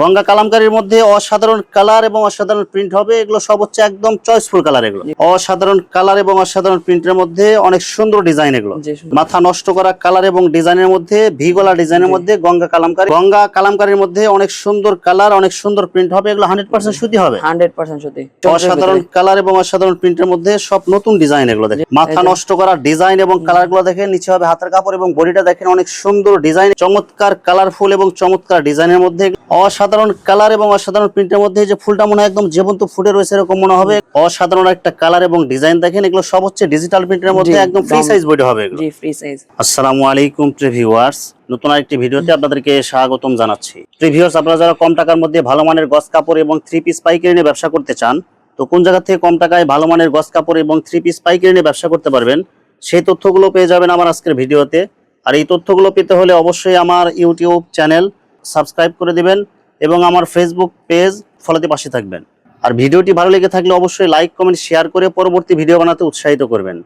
গঙ্গা কালামকারীর মধ্যে অসাধারণ কালার এবং অসাধারণ প্রিন্ট হবে। এগুলো সব হচ্ছে একদম চয়েসফুল কালার এগুলো। অসাধারণ কালার এবং অসাধারণ প্রিন্টের মধ্যে অনেক সুন্দর ডিজাইন এগুলো। মাথা নষ্ট করা কালার এবং ডিজাইনের মধ্যে ভি গলা ডিজাইনের মধ্যে গঙ্গা কালামকারী। গঙ্গা কালামকারীর মধ্যে অনেক সুন্দর কালার অনেক সুন্দর প্রিন্ট হবে। এগুলো হান্ড্রেড পার্সেন্ট সুতি হবে। হান্ড্রেড পার্সেন্ট সত্যি অসাধারণ কালার এবং অসাধারণ প্রিন্টের মধ্যে সব নতুন ডিজাইন এগুলো দেখেন। মাথা নষ্ট করা ডিজাইন এবং কালারগুলো দেখেন নিচে হবে হাতের কাপড় এবং বডিটা দেখেন অনেক সুন্দর ডিজাইন। চমৎকার কালারফুল এবং চমৎকার ডিজাইনের মধ্যে। অসাধারণ কালার এবং অসাধারণ প্রিন্টের মধ্যে যে ফুলটা মনে হয় একদম জীবন্ত ফুটে রয়েছে এরকম মনে হবে। অসাধারণ একটা কালার এবং ডিজাইন দেখেন এগুলো সব হচ্ছে ডিজিটাল প্রিন্টের মধ্যে একদম ফ্রি সাইজ বডি হবে জি ফ্রি সাইজ আসসালামু আলাইকুম প্রিভিউয়ার্স নতুন আরেকটি ভিডিওতে আপনাদেরকে স্বাগতম জানাচ্ছি। প্রিভিউয়ার্স আপনারা যারা কম টাকার মধ্যে ভালো মানের গস কাপড় এবং থ্রি পিস পাইকারি নিয়ে ব্যবসা করতে চান তো কোন জায়গা থেকে কম টাকায় ভালো মানের গস কাপড় এবং থ্রি পিস পাইকারি নিয়ে ব্যবসা করতে পারবেন সেই তথ্যগুলো পেয়ে যাবেন আমার আজকের ভিডিওতে। আর এই তথ্যগুলো পেতে হলে অবশ্যই আমার ইউটিউব চ্যানেল সাবস্ক্রাইব করে দিবেন। এবং আমার ফেসবুক পেজ ফলোতে পাশে থাকবেন। আর ভিডিওটি ভালো লেগে থাকলে অবশ্যই লাইক কমেন্ট শেয়ার করে পরবর্তী ভিডিও বানাতে উৎসাহিত করবেন।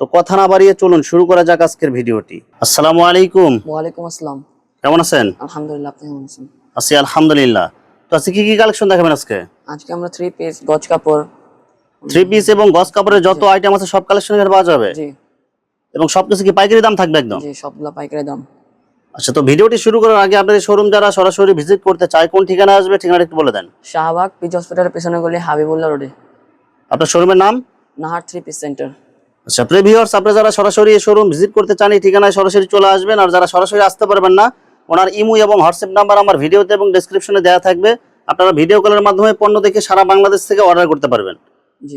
তো কথা না বাড়িয়ে চলুন শুরু করা যাক আজকের ভিডিওটি। আসসালামু আলাইকুম। ওয়ালাইকুম আসসালাম। কেমন আছেন? আলহামদুলিল্লাহ আপনি কেমন আছেন? আছি আলহামদুলিল্লাহ। তো আজকে কি কি কালেকশন দেখাবেন আজকে? আজকে আমরা থ্রি পিস গজ কাপড়। থ্রি পিস এবং গজ কাপড়ের যত আইটেম আছে সব কালেকশন এখানে পাওয়া যাবে? জি। এবং সবকিছু কি পাইকারি দাম থাকবে একদম? জি সবগুলা পাইকারি দাম। আচ্ছা তো ভিডিওটি শুরু করার আগে আপনাদের শোরুম যারা সরাসরি ভিজিট করতে চায় কোন ঠিকানা আসবে ঠিকানাটা একটু বলে দেন। শাহবাগ পিচ হসপিটালের পেছনে গলি হাবিবুল্লাহ রোডে। আপনার শোরুমের নাম? Nahar three piece centre. আচ্ছা প্রিভিউয়ার্স আপনারা যারা সরাসরি এই শোরুম ভিজিট করতে চান এই ঠিকানায় সরাসরি চলে আসবেন আর যারা সরাসরি আসতে পারবেন না ওনার ইমো এবং হোয়াটসঅ্যাপ নাম্বার আমার ভিডিওতে এবং ডেসক্রিপশনে দেওয়া থাকবে। আপনারা ভিডিও কলের মাধ্যমে পণ্য দেখে সারা বাংলাদেশ থেকে অর্ডার করতে পারবেন।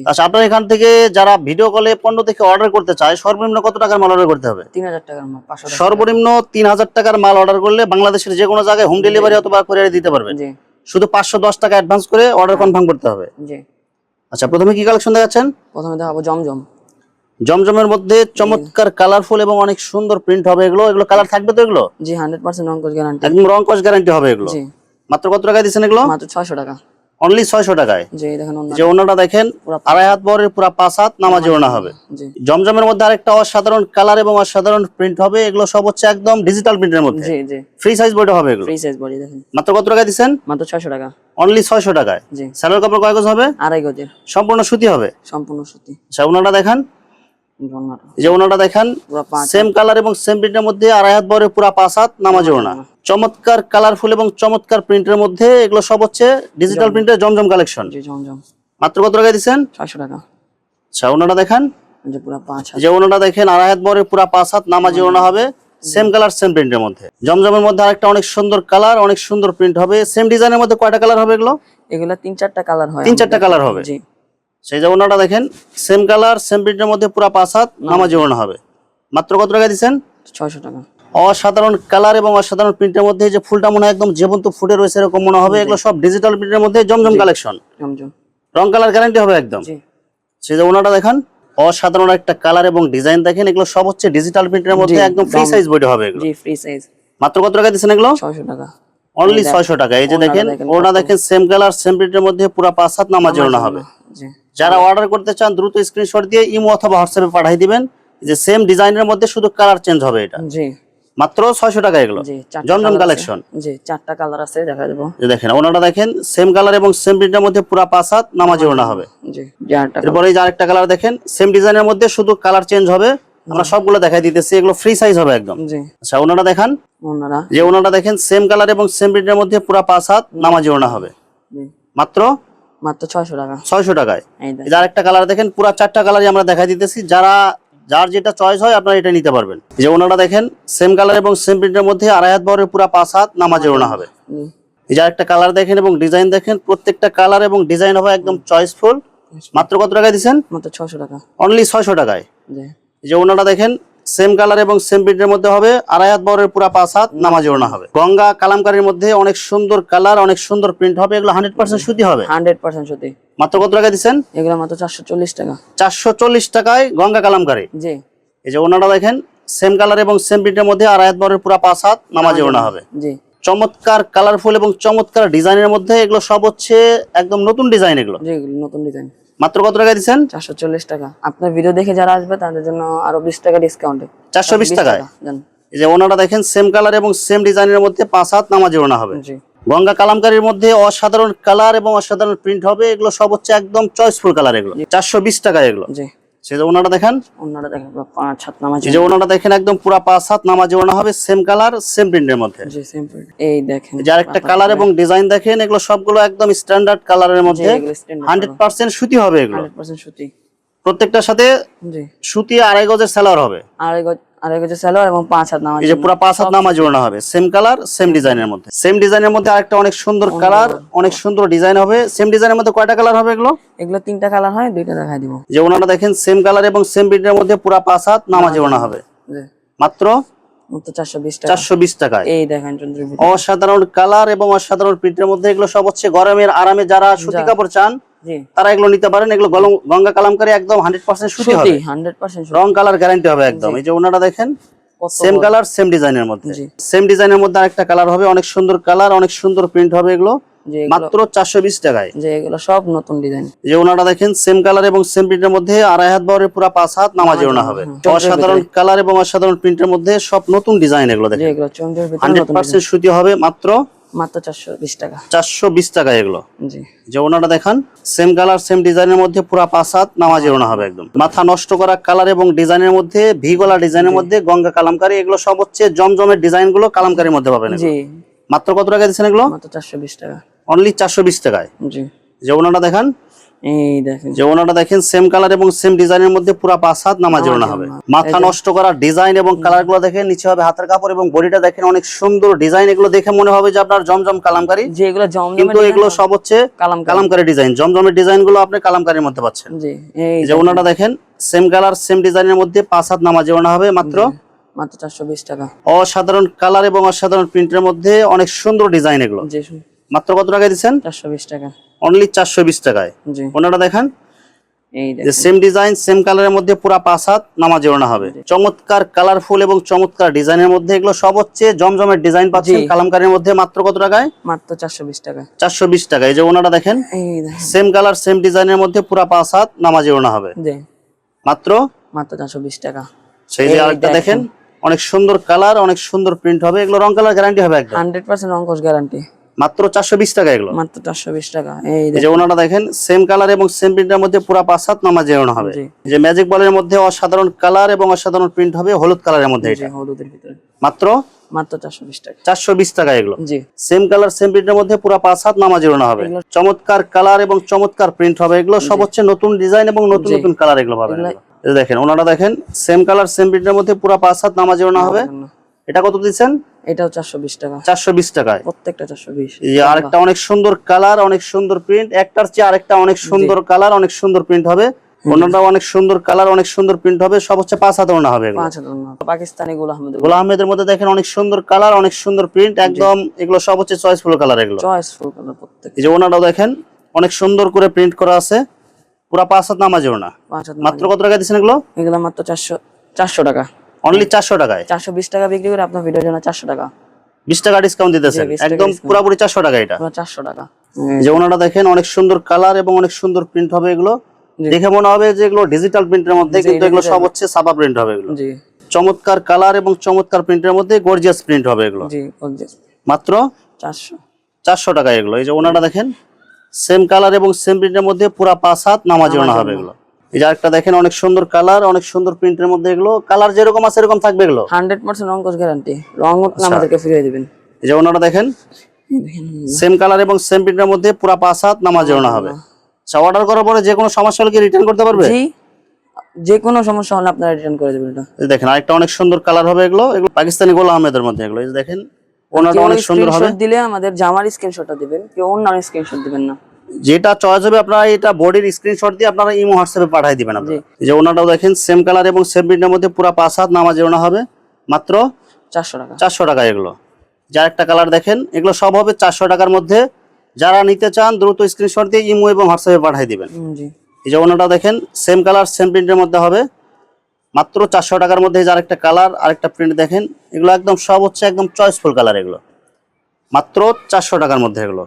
আচ্ছা আপনার এখান থেকে যারা ভিডিও কলে পণ্য থেকে অর্ডার করতে চায় সর্বনিম্ন কত টাকার মাল অর্ডার করতে হবে? তিন হাজার টাকার মাল সর্বনিম্ন তিন হাজার টাকার মাল অর্ডার করলে বাংলাদেশের যে কোনো জায়গায় হোম ডেলিভারি অথবা কুরিয়ারে দিতে পারবেন শুধু পাঁচশো দশ টাকা অ্যাডভান্স করে অর্ডার কনফার্ম করতে হবে। আচ্ছা প্রথমে কি কালেকশন দেখাচ্ছেন? প্রথমে দেখাবো জমজম। জমজমের মধ্যে চমৎকার কালারফুল এবং অনেক সুন্দর প্রিন্ট হবে এগুলো। এগুলো কালার থাকবে তো এগুলো? জি হান্ড্রেড পার্সেন্ট গ্যারান্টি একদম রং কস গ্যারান্টি হবে এগুলো। মাত্র কত টাকায় দিচ্ছেন এগুলো? মাত্র ছয়শো টাকা। অনলি ছয়শো টাকায়। যে ওনাটা দেখেন আড়াই হাত বরের পুরা পাঁচ হাত নামাজি ওনা হবে। জমজমের মধ্যে আরেকটা অসাধারণ কালার এবং অসাধারণ প্রিন্ট হবে এগুলো সব হচ্ছে একদম ডিজিটাল প্রিন্টের মধ্যে। ফ্রি সাইজ বইটা হবে এগুলো। ফ্রি সাইজ বডি দেখেন। মাত্র কত টাকায় দিচ্ছেন? মাত্র ছয়শো টাকা। অনলি ছয়শো টাকায়। স্যালোর কাপড় কয় গজ হবে? আড়াই গজের। সম্পূর্ণ সুতি হবে? সম্পূর্ণ সুতি। আচ্ছা ওনাটা দেখান। যে ওনাটা দেখান সেম কালার এবং সেম প্রিন্টের মধ্যে আড়াই হাত বরের পুরা পাঁচ হাত নামাজি ওনা চমৎকার কালারফুল এবং চমৎকার প্রিন্টের মধ্যে এগুলো সব হচ্ছে ডিজিটাল প্রিন্টের জমজম কালেকশন জমজম। মাত্র কত টাকায় দিচ্ছেন? ছয়শো টাকা। আচ্ছা ওনাটা দেখান। যে ওনাটা দেখেন আড়াই হাত বরের পুরা পাঁচ হাত নামাজি ওনা হবে। সেম কালার সেম প্রিন্টের মধ্যে। জমজমের মধ্যে আরেকটা অনেক সুন্দর কালার অনেক সুন্দর প্রিন্ট হবে। সেম ডিজাইনের মধ্যে কয়টা কালার হবে এগুলো? এগুলা তিন চারটা কালার হয় তিন চারটা কালার হবে। জি। সেই যে ওনাটা দেখেন সেম কালার সেম প্রিন্টের মধ্যে পুরা পাঁচ হাত নামাজি ওনা হবে। মাত্র কত টাকা দিচ্ছেন? ছয়শো টাকা। অসাধারণ কালার এবং অসাধারণ প্রিন্টের মধ্যে এই যে ফুলটা মনে হয় একদম জীবন্ত ফুটে রয়েছে এরকম মনে হবে। এগুলো সব ডিজিটাল প্রিন্টের মধ্যে জমজম কালেকশন রং কালার গ্যারান্টি হবে একদম। সেই যে ওনাটা দেখান অসাধারণ একটা কালার এবং ডিজাইন দেখেন এগুলো সব হচ্ছে ডিজিটাল প্রিন্টের মধ্যে একদম ফ্রি সাইজ বইটা হবে এগুলো। জি ফ্রি সাইজ মাত্র কত টাকা দিচ্ছেন এগুলো? ছয়শো টাকা। অনলি এই দেখ- ছয়শো টাকা। এই যে দেখেন দেখেন ওনা দেখেন সেম কালার সেম প্রিন্টের মধ্যে পুরো পাঁচ হাত নামাজি ওনা হবে। জি। যারা অর্ডার করতে চান দ্রুত স্ক্রিনশট দিয়ে ইমো অথবা হোয়াটসঅ্যাপে পাঠিয়ে দিবেন। যে সেম ডিজাইনের মধ্যে শুধু কালার চেঞ্জ হবে এটা। জি। মাত্র ছয়শো টাকা এগুলো। জমজম কালেকশন জি চারটা কালার আছে দেখা দেবো। যে দেখেন ওনাটা দেখেন সেম কালার এবং সেম প্রিন্টের মধ্যে পুরো পাঁচ হাত নামাজি ওনা হবে। জি এরপরে এই যে আরেকটা কালার দেখেন সেম ডিজাইনের মধ্যে শুধু কালার চেঞ্জ হবে। আমরা সবগুলো দেখাই দিতেছি এগুলো ফ্রি সাইজ হবে একদম। জি। আচ্ছা ওনাটা দেখান। ওনারা। যে ওনাটা দেখেন সেম কালার এবং সেম প্রিন্টের মধ্যে পুরো পাঁচ হাত নামাজি ওনা হবে। জি। মাত্র মাত্র ছয়শো টাকা। ছয়শো টাকায়। এই এই দেখ যে আরেকটা কালার দেখেন পুরো চারটা কালারই আমরা দেখাই দিতেছি। যারা যার যেটা চয়েস হয় আপনারা এটা নিতে পারবেন। এই যে ওনাটা দেখেন সেম কালার এবং সেম প্রিন্টের মধ্যে আড়াই হাত বরের পুরো পাঁচ হাত নামাজি ওনা হবে। এই যে আরেকটা কালার দেখেন এবং ডিজাইন দেখেন প্রত্যেকটা কালার এবং ডিজাইন হবে একদম চয়েসফুল মাত্র কত টাকায় দিচ্ছেন? মাত্র ছয়শো টাকা। অনলি ছয়শো টাকায়। যে ওনাটা দেখেন সেম কালার এবং সেম প্রিন্টের মধ্যে হবে। আড়াই হাত বরের পুরা পাঁচ হাত নামাজি ওনা হবে। গঙ্গা কালামকারীর মধ্যে অনেক সুন্দর কালার অনেক সুন্দর প্রিন্ট হবে। এগুলো হান্ড্রেড পার্সেন্ট সুতি হবে। হান্ড্রেড পার্সেন্ট সত্যি মাত্র কত টাকা দিচ্ছেন? এগুলো মাত্র চারশো চল্লিশ টাকা। চারশো চল্লিশ টাকায় গঙ্গা কালামকারী। জি। এই যে ওনাটা দেখেন সেম কালার এবং সেম প্রিন্টের মধ্যে আড়াই হাত বরের পুরা পাঁচ হাত নামাজি ওনা হবে। জি। চমৎকার কালারফুল এবং চমৎকার ডিজাইনের মধ্যে এগুলো সব হচ্ছে একদম নতুন ডিজাইন এগুলো। নতুন ডিজাইন মাত্র কত টাকা দিচ্ছেন? চারশো চল্লিশ টাকা। আপনার ভিডিও দেখে যারা আসবে তাদের জন্য আরও বিশ টাকা ডিসকাউন্টে চারশো বিশ টাকায়? এই যে ওনারা দেখেন সেম কালার এবং সেম ডিজাইনের মধ্যে পাঁচ হাত নামাজি ওনা হবে। জি। গঙ্গা কালামকারীর মধ্যে অসাধারণ কালার এবং অসাধারণ প্রিন্ট হবে। এগুলো সব হচ্ছে একদম চয়েসফুল কালার এগুলো। চারশো বিশ টাকা এগুলো। জি। সে যে ওনারা দেখেন? দেখেন পাঁচ সাত নামাজ যে দেখেন একদম পুরা পাঁচ হাত নামাজ ওনা হবে সেম কালার সেম প্রিন্টের মধ্যে। জি সিম্পল এই দেখেন যার একটা কালার এবং ডিজাইন দেখেন এগুলো সবগুলো একদম স্ট্যান্ডার্ড কালারের মধ্যে। হান্ড্রেড পার্সেন্ট সুতি হবে এগুলো। হান্ড্রেড পার্সেন্ট সুতি। প্রত্যেকটার সাথে জি। সুতি আড়াই গজের সেলার হবে। আড়াই গজ সালোয়ার এবং পাঁচ হাত নামাজ এই যে পুরো পাঁচ হাত নামাজ ওড়না হবে। সেম কালার সেম ডিজাইনের মধ্যে। সেম ডিজাইনের মধ্যে আরেকটা অনেক সুন্দর কালার অনেক সুন্দর ডিজাইন হবে। সেম ডিজাইনের মধ্যে কয়টা কালার হবে এগুলো? এগুলো তিনটা কালার হয় দুইটা দেখাই দিব। যে ওনারা দেখেন সেম কালার এবং সেম প্রিন্টের মধ্যে পুরো পাঁচ হাত হবে। মাত্র? অসাধারণ কালার এবং অসাধারণ প্রিন্টের মধ্যে এগুলো সব হচ্ছে গরমের আরামে যারা সুতি কাপড় চান তারা এগুলো নিতে পারেন এগুলো গঙ্গা কালামকারী একদম হান্ড্রেড পার্সেন্ট সুতি হবে। রং কালার গ্যারান্টি হবে একদম। এই যে ওনারা দেখেন সেম কালার সেম ডিজাইনের মধ্যে। সেম ডিজাইনের মধ্যে আরেকটা কালার হবে অনেক সুন্দর কালার অনেক সুন্দর প্রিন্ট হবে এগুলো। মাত্র চারশো বিশ টাকায়। যে এগুলো সব নতুন ডিজাইন যে ওনারা দেখেন সেম কালার এবং সেম প্রিন্টের মধ্যে আড়াই হাত বহরের পুরো পাঁচ হাত নামাজি ওনা হবে। অসাধারণ কালার এবং অসাধারণ প্রিন্টের মধ্যে সব নতুন ডিজাইন এগুলো দেখেন। হান্ড্রেড পার্সেন্ট সুতি হবে মাত্র মাত্র চারশো বিশ টাকা। চারশো বিশ টাকায় এগুলো। জি। যে ওনারা দেখান সেম কালার সেম ডিজাইনের মধ্যে পুরো পাঁচ হাত নামাজি ওনা হবে একদম। মাথা নষ্ট করা কালার এবং ডিজাইনের মধ্যে ভি গলা ডিজাইনের মধ্যে গঙ্গা কালামকারি এগুলো সব হচ্ছে জমজমের ডিজাইনগুলো কালামকারীর মধ্যে পাবেন জি। মাত্র কত টাকা দিচ্ছেন এগুলো? মাত্র চারশো বিশ টাকা। অনলি চারশো বিশ টাকায়। জি। যে ওনাটা দেখান এই দেখেন। যে ওনারা দেখেন সেম কালার এবং সেম ডিজাইনের মধ্যে পুরো পাঁচ হাত নামাজি হবে। মাথা নষ্ট করা ডিজাইন এবং দেখেন নিচে হবে হাতের কাপড় এবং বডিটা দেখেন অনেক সুন্দর ডিজাইন এগুলো দেখে মনে হবে যে আপনার জমজম কালামকারী। যে এগুলো জমজমের কিন্তু এগুলো সব হচ্ছে কালাম ডিজাইন জমজমের আপনি কালামকারীর মধ্যে পাচ্ছেন। জি এই যে ওনারা দেখেন সেম কালার সেম ডিজাইনের মধ্যে পাঁচ হাত নামাজি হবে মাত্র। মাত্র টাকা। অসাধারণ কালার এবং অসাধারণ প্রিন্টের মধ্যে অনেক সুন্দর ডিজাইন এগুলো। জি মাত্র কত টাকায় দিচ্ছেন? চারশো বিশ টাকা। অনলি চারশো বিশ টাকায়। জি। ওনারা দেখেন সেম ডিজাইন সেম কালারের মধ্যে পুরা পাঁচ হাত নামাজি ওড়না হবে। চমৎকার কালারফুল এবং চমৎকার ডিজাইনের মধ্যে এগুলো সব হচ্ছে জমজমের ডিজাইন পাচ্ছেন। জি। কালামকারীর মধ্যে মাত্র কত টাকায়? মাত্র চারশো বিশ টাকা। চারশো বিশ টাকা। এই যে ওনারা দেখেন সেম কালার সেম ডিজাইনের মধ্যে পুরা পাঁচ হাত নামাজি ওড়না হবে। মাত্র? মাত্র চারশো বিশ টাকা। সেই যে আরেকটা দেখেন। অনেক সুন্দর কালার অনেক সুন্দর প্রিন্ট হবে। এগুলো রং কালার গ্যারান্টি হবে একদম। হান্ড্রেড পার্সেন্ট অঙ্কশ গ্যারান্টি মাত্র চারশো বিশ টাকা এগুলো। মাত্র চারশো বিশ টাকা। এই যে দেখেন। সেম কালার এবং সেম প্রিন্টের মধ্যে পুরা পাঁচ নামাজি হবে। যে ম্যাজিক বলের মধ্যে অসাধারণ কালার এবং অসাধারণ প্রিন্ট হবে হলুদ কালারের মধ্যে এটা। হলুদের ভিতরে। মাত্র? মাত্র চারশো বিশ টাকা। চারশো বিশ টাকা এগুলো। জি। সেম কালার সেম প্রিন্টের মধ্যে পুরো পাঁচ হাত নামাজি হবে। চমৎকার কালার এবং চমৎকার প্রিন্ট হবে। এগুলো সব হচ্ছে নতুন ডিজাইন এবং নতুন নতুন কালার এগুলো পাবেন। দেখেন ওনারা দেখেন সেম কালার সেম প্রিন্টের মধ্যে পুরো পাঁচ হাত নামাজি ওড়না হবে। এটা কত দিচ্ছেন? এটাও চারশো বিশ টাকা। চারশো বিশ টাকায়। প্রত্যেকটা চারশো বিশ। এই যে আরেকটা অনেক সুন্দর কালার অনেক সুন্দর প্রিন্ট একটার চেয়ে আরেকটা অনেক সুন্দর কালার অনেক সুন্দর প্রিন্ট হবে। অন্যটা অনেক সুন্দর কালার অনেক সুন্দর প্রিন্ট হবে। সব হচ্ছে পাঁচ হাতে ওড়না হবে পাকিস্তানি গুলো আহমেদের মধ্যে দেখেন অনেক সুন্দর কালার অনেক সুন্দর প্রিন্ট একদম এগুলো সব হচ্ছে চয়েসফুল কালার এগুলো। কালার প্রত্যেক এই যে ওনারাও দেখেন অনেক সুন্দর করে প্রিন্ট করা আছে। পুরা পাঁচ হাত নামাজি ওনা মাত্র কত টাকা দিচ্ছেন এগুলো? এগুলো মাত্র চারশো চারশো টাকা। অনলি চারশো টাকায়? চারশো বিশ টাকা বিক্রি করে আপনার ভিডিওর জন্য চারশো টাকা। বিশ টাকা ডিসকাউন্ট দিতেছেন। 20 একদম। পুরাপুরি চারশো টাকা এটা। পুরো চারশো টাকা। যে ওনারা দেখেন অনেক সুন্দর কালার এবং অনেক সুন্দর প্রিন্ট হবে এগুলো। দেখে মনে হবে যে এগুলো ডিজিটাল প্রিন্টের মধ্যে কিন্তু এগুলো সব হচ্ছে সাদা প্রিন্ট হবে এগুলো। জি। চমৎকার কালার এবং চমৎকার প্রিন্টের মধ্যে গর্জিয়াস প্রিন্ট হবে এগুলো। জি মাত্র চারশো। চারশো টাকা এগুলো। এই যে ওনারা দেখেন সেম কালার এবং সেম প্রিন্টের মধ্যে পুরা পাঁচ হাত নামাজি ওনা হবে এগুলো। এই যে আরেকটা দেখেন অনেক সুন্দর কালার অনেক সুন্দর প্রিন্টের মধ্যে এগুলো। কালার যেরকম আছে এরকম থাকবে এগুলো? হান্ড্রেড পার্সেন্ট অঙ্কশ গ্যারান্টি রং আমাদেরকে ফিরিয়ে দিবেন। এই যে ওনারা দেখেন সেম কালার এবং সেম প্রিন্টের মধ্যে পুরা পাঁচ হাত নামাজি ওনা হবে। আচ্ছা অর্ডার করার পরে যে কোনো সমস্যা হলে কি রিটার্ন করতে পারবে? জি যে কোনো সমস্যা হলে আপনারা রিটার্ন করে দেবেন এটা। দেখেন আরেকটা অনেক সুন্দর কালার হবে এগুলো। এগুলো পাকিস্তানি গোলা আহমেদের মধ্যে এগুলো। এই দেখেন ওনাটা অনেক সুন্দর হবে। দিলে আমাদের জামার স্ক্রিনশটটা দিবেন কেউ অন্য স্ক্রিনশট দিবেন না। যেটা চয়েস হবে আপনারা এটা বডির স্ক্রিনশট দিয়ে আপনারা ইমো হোয়াটসঅ্যাপে পাঠিয়ে দিবেন আপনারা। এই যে ওনাটাও দেখেন সেম কালার এবং সেম প্রিন্টের মধ্যে পুরো পাঁচ হাত নামাজি ওনা হবে মাত্র চারশো টাকা। চারশো টাকা এগুলো। যার একটা কালার দেখেন এগুলো সব হবে চারশো টাকার মধ্যে। যারা নিতে চান দ্রুত স্ক্রিনশট দিয়ে ইমো এবং হোয়াটসঅ্যাপে পাঠিয়ে দিবেন। জি। এই যে ওনাটা দেখেন সেম কালার সেম প্রিন্টের মধ্যে হবে মাত্র চারশো টাকার মধ্যে। যার একটা কালার আরেকটা প্রিন্ট দেখেন এগুলো একদম সব হচ্ছে একদম চয়েসফুল কালার এগুলো। মাত্র চারশো টাকার মধ্যে এগুলো।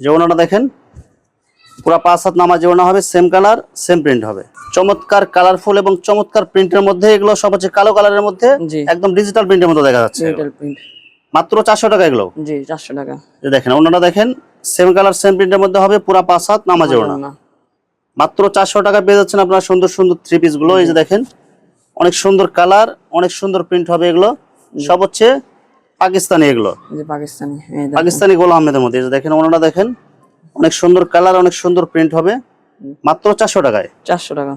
যে ওনাটা দেখেন পুরো পাঁচ হাত নামা যে ওনা হবে সেম কালার সেম প্রিন্ট হবে। চমৎকার কালারফুল এবং চমৎকার প্রিন্টের মধ্যে এগুলো সব হচ্ছে কালো কালারের মধ্যে একদম ডিজিটাল প্রিন্টের মধ্যে দেখা যাচ্ছে। মাত্র চারশো টাকা এগুলো। জি চারশো টাকা। দেখেন অন্যটা দেখেন সেম কালার সেম প্রিন্টের মধ্যে হবে পুরা পাঁচ হাত নামাজে ওড়না। মাত্র চারশো টাকা পেয়ে যাচ্ছেন আপনার সুন্দর সুন্দর থ্রি পিসগুলো এই যে দেখেন অনেক সুন্দর কালার অনেক সুন্দর প্রিন্ট হবে এগুলো। সব হচ্ছে পাকিস্তানি এগুলো। পাকিস্তানি। পাকিস্তানি গোল আহমেদের মধ্যে দেখেন ওনারা দেখেন অনেক সুন্দর কালার অনেক সুন্দর প্রিন্ট হবে। মাত্র চারশো টাকায়। চারশো টাকা।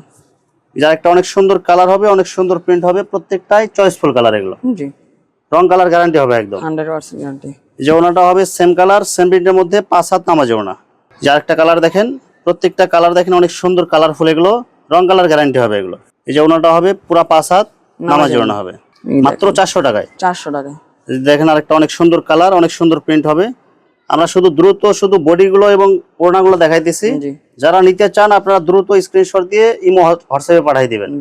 যার একটা অনেক সুন্দর কালার হবে অনেক সুন্দর প্রিন্ট হবে প্রত্যেকটাই চয়েসফুল কালার এগুলো। জি। রং কালার গ্যারান্টি হবে একদম। হান্ড্রেড পার্সেন্ট গ্যারান্টি যে ওনাটা হবে সেম কালার সেম প্রিন্টের মধ্যে পাঁচ হাত নামাজে ওনা। যার একটা কালার দেখেন প্রত্যেকটা কালার দেখেন অনেক সুন্দর কালারফুল এগুলো রং কালার গ্যারান্টি হবে এগুলো। এই যে ওনাটা হবে পুরা পাঁচ হাত নামাজে ওনা। হবে। মাত্র চারশো টাকায়। চারশো টাকা এই যে দেখেন আরেকটা অনেক সুন্দর কালার অনেক সুন্দর প্রিন্ট হবে। আমরা শুধু দ্রুত শুধু বডিগুলো এবং ওড়নাগুলো দেখাইতেছি। যারা নিতে চান আপনারা দ্রুত স্ক্রিনশট দিয়ে ইমো হোয়াটসঅ্যাপে পাঠিয়ে দিবেন।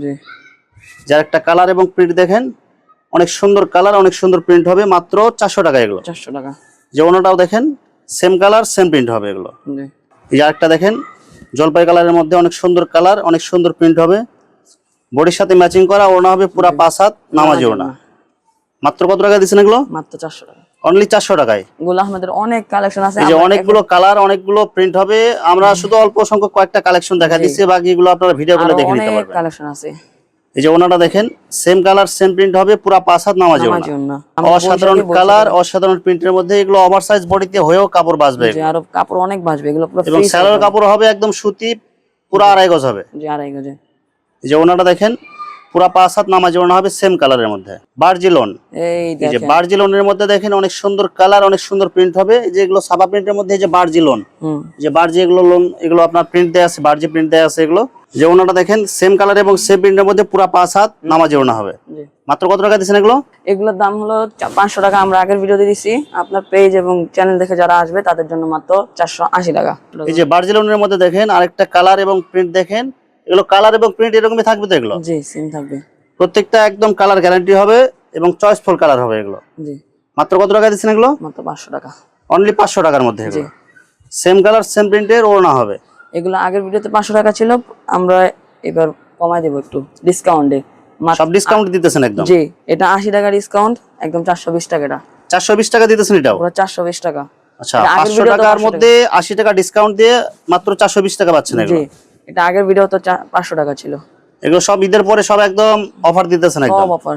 যার একটা কালার এবং প্রিন্ট দেখেন অনেক সুন্দর কালার অনেক সুন্দর প্রিন্ট হবে মাত্র চারশো টাকা এগুলো। চারশো টাকা। যে ওনাটাও দেখেন সেম কালার সেম প্রিন্ট হবে এগুলো। যার একটা দেখেন জলপাই কালারের মধ্যে অনেক সুন্দর কালার অনেক সুন্দর প্রিন্ট হবে। বডির সাথে ম্যাচিং করা ওড়না হবে পুরা পাঁচ হাত নামাজি ওড়না। মাত্র কত টাকা দিচ্ছেন এগুলো? মাত্র চারশো টাকা। অনলি চারশো টাকায়। গুলো আমাদের অনেক কালেকশন আছে। এই অনেকগুলো কালার অনেকগুলো প্রিন্ট হবে। আমরা শুধু অল্প সংখ্যক কয়েকটা কালেকশন দেখা দিচ্ছি বাকিগুলো আপনারা ভিডিও করে দেখে নিতে অনেক পারবেন। কালেকশন আছে। এই যে ওনাটা দেখেন সেম কালার সেম প্রিন্ট হবে পুরা পাঁচ হাত নামাজি। অসাধারণ কালার অসাধারণ প্রিন্টের মধ্যে এগুলো ওভার সাইজ বডিতে হয়েও কাপড় বাঁচবে। আরও কাপড় অনেক বাঁচবে। এগুলো পুরো এবং। কাপড় হবে একদম সুতি পুরো আড়াই গজ হবে। জি আড়াই গজে। এই যে ওনাটা দেখেন পুরা পাঁচ হাত নামাজি ওনা হবে সেম কালারের মধ্যে। বার্জিলন এই যে বার্জিলনের মধ্যে দেখেন অনেক সুন্দর কালার অনেক সুন্দর প্রিন্ট হবে। এই যে এগুলো সাবা প্রিন্টের মধ্যে যে বার্জিলন যে বার্জি এগুলো লোন এগুলো আপনার প্রিন্ট দেওয়া আছে বার্জি প্রিন্ট দেওয়া আছে এগুলো। যে ওনাটা দেখেন সেম কালার এবং সেম প্রিন্টের মধ্যে পুরা পাঁচ হাত নামাজি ওনা হবে। মাত্র কত টাকা দিচ্ছেন এগুলো? এগুলোর দাম হলো পাঁচশো টাকা আমরা আগের ভিডিওতে দিচ্ছি আপনার পেজ এবং চ্যানেল দেখে যারা আসবে তাদের জন্য মাত্র চারশো আশি টাকা। এই যে বার্জিলনের মধ্যে দেখেন আরেকটা কালার এবং প্রিন্ট দেখেন। এগুলো কালার এবং প্রিন্ট এরকমই থাকবে তো এগুলো? জি সিম থাকবে। প্রত্যেকটা একদম কালার গ্যারান্টি হবে এবং চয়েসফুল কালার হবে এগুলো। জি। মাত্র কত টাকা দিচ্ছেন এগুলো? মাত্র পাঁচশো টাকা। অনলি পাঁচশো টাকার মধ্যে এগুলো। সেম কালার সেম প্রিন্টের ওড়না হবে। এগুলো আগের ভিডিওতে পাঁচশো টাকা ছিল আমরা এবার কমাই দেবো একটু। ডিসকাউন্টে সব ডিসকাউন্ট দিতেছেন একদম? জি এটা আশি টাকা ডিসকাউন্ট একদম চারশো বিশ টাকা এটা। চারশো বিশ টাকা দিতেছেন এটাও? চারশো বিশ টাকা। আচ্ছা পাঁচশো টাকার মধ্যে আশি টাকা ডিসকাউন্ট দিয়ে মাত্র চারশো বিশ টাকা পাচ্ছেন জি। এগুলো। এটা আগের ভিডিও তো পাঁচশো টাকা ছিল। এগুলো সব ঈদের পরে সব একদম অফার দিতেছেন একদম। সব অফার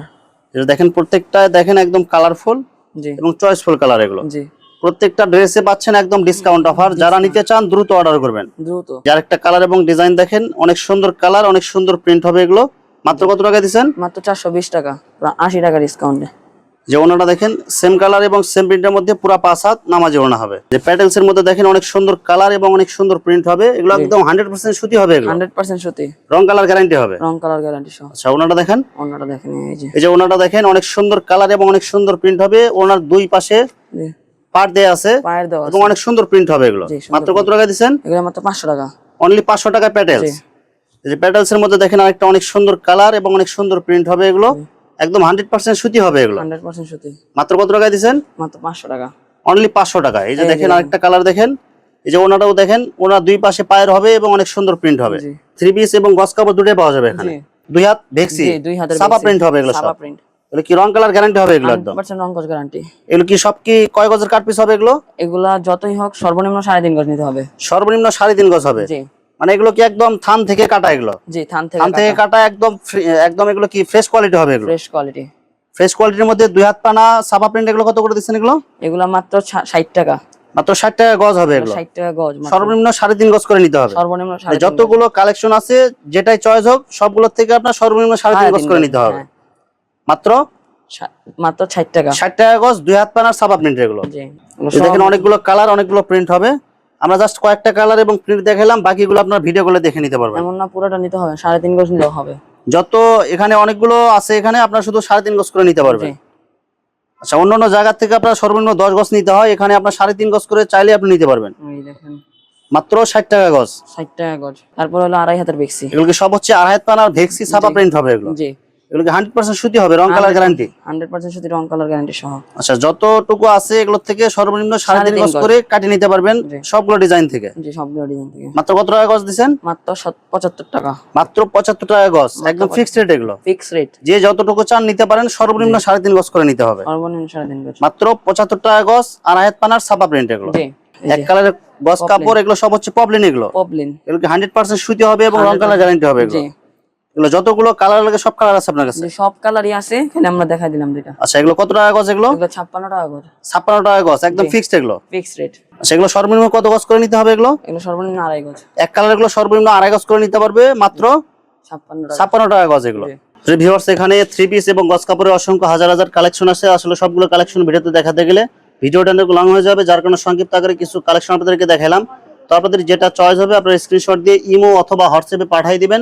এটা দেখেন প্রত্যেকটা দেখেন একদম কালারফুল জি। এবং চয়েসফুল কালার এগুলো। জি। প্রত্যেকটা ড্রেসে পাচ্ছেন একদম ডিসকাউন্ট অফার যারা নিতে চান দ্রুত অর্ডার করবেন। দ্রুত। যার একটা কালার এবং ডিজাইন দেখেন অনেক সুন্দর কালার অনেক সুন্দর প্রিন্ট হবে এগুলো। মাত্র কত টাকা দিচ্ছেন? মাত্র চারশো বিশ টাকা আশি টাকা ডিসকাউন্টে যে ওনাটা দেখেন সেম কালার এবং সেম প্রিন্টের মধ্যে পুরা পাঁচ হাত নামাজে ওনা হবে। যে প্যাটেলস এর মধ্যে দেখেন অনেক সুন্দর কালার এবং অনেক সুন্দর প্রিন্ট হবে এগুলো একদম হান্ড্রেড পার্সেন্ট সুতি হবে এগুলো। হান্ড্রেড পার্সেন্ট সত্যি রং কালার গ্যারান্টি হবে। রং কালার গ্যারান্টি সহ। আচ্ছা ওনাটা দেখেন। অন্যটা দেখেন এই যে। এই যে ওনাটা দেখেন অনেক সুন্দর কালার এবং অনেক সুন্দর প্রিন্ট হবে ওনার দুই পাশে পার দেয়া আছে এবং অনেক সুন্দর প্রিন্ট হবে এগুলো। মাত্র কত টাকা দিচ্ছেন? এগুলো মাত্র পাঁচশো টাকা। অনলি পাঁচশো টাকা প্যাটেলস এই যে প্যাটেলস এর মধ্যে দেখেন আরেকটা অনেক সুন্দর কালার এবং অনেক সুন্দর প্রিন্ট হবে এগুলো। একদম হান্ড্রেড পার্সেন্ট সুতি হবে এগুলো। হান্ড্রেড পার্সেন্ট সত্যি মাত্র কত টাকা দিচ্ছেন মাত্র পাঁচশো টাকা। অনলি পাঁচশো টাকা। এই যে দেখেন। আরেকটা কালার দেখেন। এই যে ওনাটাও দেখেন ওনার দুই পাশে পায়ের হবে এবং অনেক সুন্দর প্রিন্ট হবে। থ্রি পিস এবং গস কাপড় দুটোই পাওয়া যাবে এখানে। দুই হাত ভেক্সি। দুই হাতের সাবা প্রিন্ট হবে এগুলো সাবা। প্রিন্ট এগুলো কি রং কালার গ্যারান্টি হবে এগুলো একদম? পার্সেন্ট রং কস গ্যারান্টি এগুলো কি সব কি কয় গজের কাট পিস হবে এগুলো? এগুলা যতই হোক সর্বনিম্ন সাড়ে তিন গজ নিতে হবে। সর্বনিম্ন সাড়ে তিন গজ হবে। জি। মানে এগুলো কি একদম থান থেকে কাটা এগুলো? জি থান থেকে থান থেকে কাটা। একদম একদম এগুলো কি ফ্রেশ কোয়ালিটি হবে এগুলো? ফ্রেশ কোয়ালিটি ফ্রেশ কোয়ালিটির মধ্যে দুই হাত পানা সাবা প্রিন্ট এগুলো কত করে দিচ্ছেন এগুলো? এগুলা মাত্র ষাট টাকা। মাত্র ষাট টাকা গজ হবে এগুলো। ষাট টাকা গজ। সর্বনিম্ন সাড়ে তিন গজ করে নিতে হবে। সর্বনিম্ন মানে। যতগুলো কালেকশন আছে যেটাই চয়েস হোক সবগুলোর থেকে আপনার সর্বনিম্ন সাড়ে তিন সাড়ে গজ করে নিতে হবে। হ্যাঁ। মাত্র? মাত্র ষাট টাকা। ষাট টাকা গজ দুই হাত পানার সাবা প্রিন্ট এগুলো। জি। দেখেন অনেকগুলো কালার অনেকগুলো প্রিন্ট হবে। আমরা জাস্ট কয়েকটা কালার এবং প্রিন্ট দেখালাম বাকিগুলো আপনার ভিডিও গুলো দেখে নিতে পারবেন। এমন না পুরোটা নিতে হবে সাড়ে তিন গজ নিলেও হবে। যত এখানে অনেকগুলো আছে এখানে আপনার শুধু সাড়ে তিন গজ করে নিতে পারবেন। আচ্ছা অন্য অন্য জায়গা থেকে আপনার সর্বনিম্ন দশ গজ নিতে হয় এখানে আপনার সাড়ে তিন গজ করে চাইলে আপনি নিতে পারবেন। এই দেখেন। মাত্র ষাট টাকা গজ। ষাট টাকা গজ। তারপর হলো আড়াই হাতের বেক্সি এগুলো কি সব হচ্ছে আড়াই হাত পানার ভেক্সি ছাপা প্রিন্ট হবে এগুলো? জি। এগুলো কি হান্ড্রেড পার্সেন্ট সুতি হবে রং কালার গ্যারান্টি হান্ড্রেড পার্সেন্ট সুতি রং কালার গ্যারান্টি সহ। আচ্ছা যতটুকু আছে এগুলোর থেকে সর্বনিম্ন সাড়ে তিন গজ গজ। করে কাটিয়ে নিতে পারবেন সবগুলো ডিজাইন থেকে। জি সবগুলো ডিজাইন থেকে। মাত্র কত টাকা গজ দিচ্ছেন? মাত্র পঁচাত্তর টাকা। মাত্র পঁচাত্তর টাকা গজ। একদম ফিক্সড রেট এগুলো। ফিক্স রেট যে যতটুকু চান নিতে পারেন সর্বনিম্ন সাড়ে তিন গজ করে নিতে হবে। সর্বনিম্ন সাড়ে তিন গজ। মাত্র পঁচাত্তর টাকা গজ আর আয়াত পানার ছাপা প্রিন্ট এগুলো। এক কালারের গজ কাপড় এগুলো সব হচ্ছে এগুলো। এগুলো হান্ড্রেড পার্সেন্ট সুতি হবে এবং রং কালার গ্যারান্টি হবে এগুলো। এগুলো যতগুলো কালার লাগে সব কালার আছে আপনার কাছে? সব কালারই আছে। এখানে আমরা দেখাই দিলাম দুইটা। আচ্ছা এগুলো কত টাকা গজ এগুলো? এগুলো ছাপ্পান্ন টাকা করে ছাপ্পান্ন টাকা গজ একদম ফিক্সড এগুলো? ফিক্স রেট আচ্ছা এগুলো সর্বনিম্ন কত গজ করে নিতে হবে এগুলো? এগুলো সর্বনিম্ন আড়াই গজ। এক কালার এগুলো সর্বনিম্ন আড়াই গজ করে নিতে পারবে মাত্র ছাপ্পান্ন টাকা। ছাপ্পান্ন টাকা গজ এগুলো। ভিউয়ার্স এখানে থ্রি পিস এবং গজ কাপড়ের অসংখ্য হাজার হাজার কালেকশন আছে। আসলে সবগুলো কালেকশন ভিডিওতে দেখাতে গেলে ভিডিওটা অনেক লং হয়ে যাবে। যার কারণে সংক্ষিপ্ত আকারে কিছু কালেকশন আপনাদেরকে দেখালাম। তো আপনাদের যেটা চয়েস হবে আপনার স্ক্রিনশট দিয়ে ইমো অথবা হোয়াটসঅ্যাপে পাঠিয়ে দিবেন।